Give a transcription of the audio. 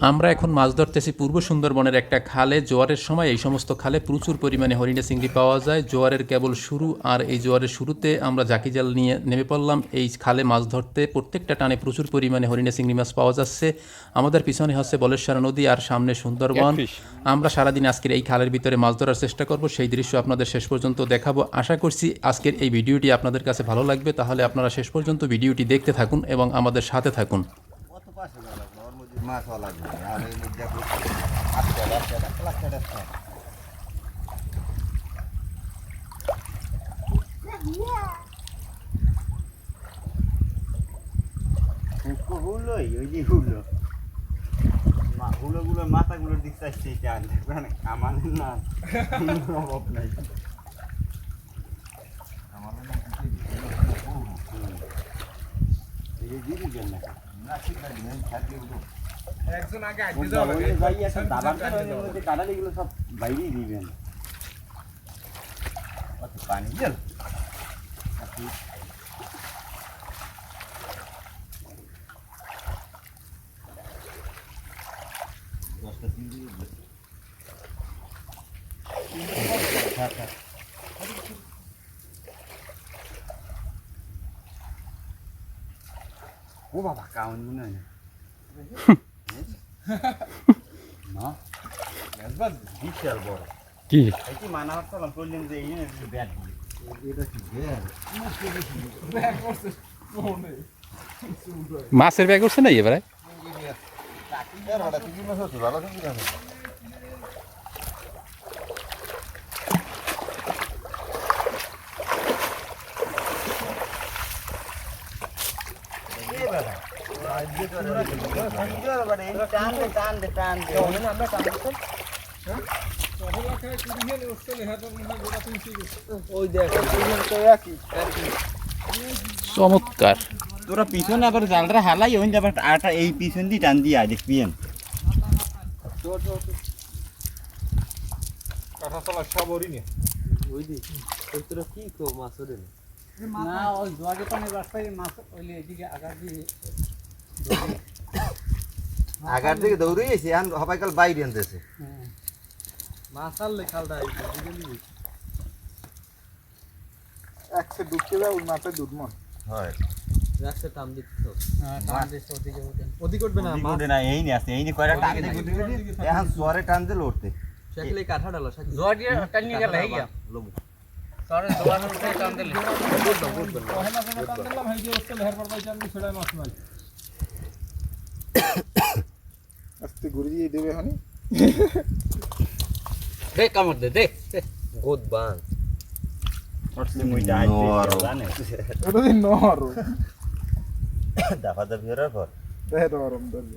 আমরা এখন মাছ ধরতেছি পূর্ব সুন্দরবনের একটা খালে। জোয়ারের সময় এই সমস্ত খালে প্রচুর পরিমাণে হরিণা চিংড়ি পাওয়া যায়। জোয়ারের কেবল শুরু আর এই জোয়ারের শুরুতে আমরা জাকি জাল নিয়ে নেমে পড়লাম। এই খালে মাছ ধরতে প্রত্যেকটা টানে প্রচুর পরিমাণে হরিণা চিংড়ি মাছ পাওয়া যাচ্ছে। আমাদের পিছনে হচ্ছে বলেশ্বর নদী আর সামনে সুন্দরবন। আমরা সারাদিন আজকের এই খালের ভিতরে মাছ ধরার চেষ্টা করব। সেই দৃশ্য আপনাদের শেষ পর্যন্ত দেখাবো। আশা করছি আজকের এই ভিডিওটি আপনাদের কাছে ভালো লাগবে। তাহলে আপনারা শেষ পর্যন্ত ভিডিওটি দেখতে থাকুন এবং আমাদের সাথে থাকুন। মাছ লাগবে আর এর মধ্যে হুলোই ওই যে হুলো। মা হুলোগুলোর মাথাগুলোর দিক চাইছে এটা আর দেখবেন আমাদের না নাই আমাদের না। এই যে না, ঠিক আছে একজন আগে আগে ওই যাওয়া লাগে ভাই একটা দাবার কারণে মধ্যে কাটালিগুলো সব বাইরেই দিবেন আচ্ছা পানি জল দশটা তিন দিকে ও বাবা কাউন মনে হয় না না বিশাল বড় কি? মাছের ব্যাগ উঠছে না এবারে? ভালো ওই চমৎকার। তোরা পিছনে আবার জালটা হালাই ওই আবার আটা এই পিছন দিয়ে টান দিয়ে আয় দেখবিয়েন কাঁথা তলা সব ওরই ওই দি তোরা কি কো মাছ না ওই জোয়ারে পানির রাস্তায় মাছ ওইলে এদিকে আগার দিয়ে আগার দিকে দৌড়ে গেছি এখন সবাই কাল বাইরে আনতেছে। মাছ আনলে খালটা ওই দুধ মন। হয়। মাছ শাকলে কাঠা ডালো শাক জোয়ার দিয়ে টান নিয়ে গেলে হয়ে গিয়া লবু তাহলে জোয়ার উঠে টান দিলে আস্তে ঘুরে দিয়ে দেবে হানি দে কামড় দে দে গোদ বান দাফা দাফি করার পর? দেখ ধরবে।